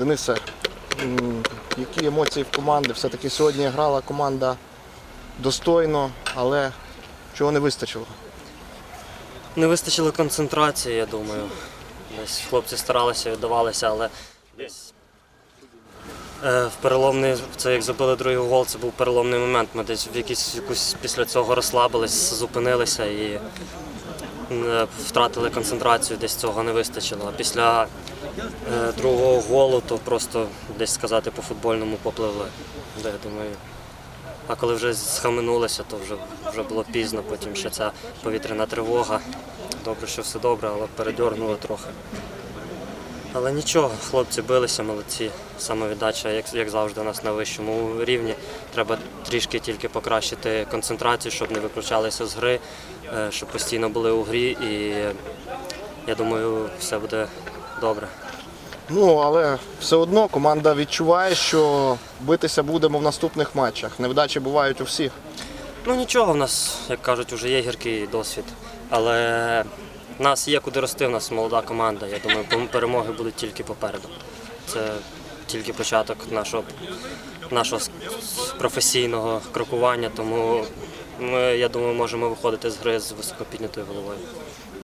Денисе, які емоції в команди? Все-таки сьогодні грала команда достойно, але чого не вистачило? Не вистачило концентрації, я думаю. Десь хлопці старалися, віддавалися, але десь в переломний, це як забили другий гол, це був переломний момент. Ми десь в якийсь, якусь після цього розслабились, зупинилися і е, втратили концентрацію, десь цього не вистачило. А після е, другого голу, то просто десь сказати по-футбольному попливли. Де, думаю, а коли вже схаменулися, то вже, вже було пізно, потім ще ця повітряна тривога. Добре, що все добре, але передьорнуло трохи. Але нічого, хлопці билися, молодці. Самовіддача, як, як завжди, у нас на вищому рівні. Треба трішки тільки покращити концентрацію, щоб не виключалися з гри, е, щоб постійно були у грі. І я думаю, все буде добре. Ну, але все одно команда відчуває, що битися будемо в наступних матчах. Невдачі бувають у всіх. Ну нічого, в нас, як кажуть, вже є гіркий досвід. Але в нас є куди рости, в нас молода команда. Я думаю, перемоги будуть тільки попереду. Це тільки початок нашого, нашого професійного крокування, тому ми, я думаю, можемо виходити з гри з високопіднятою головою.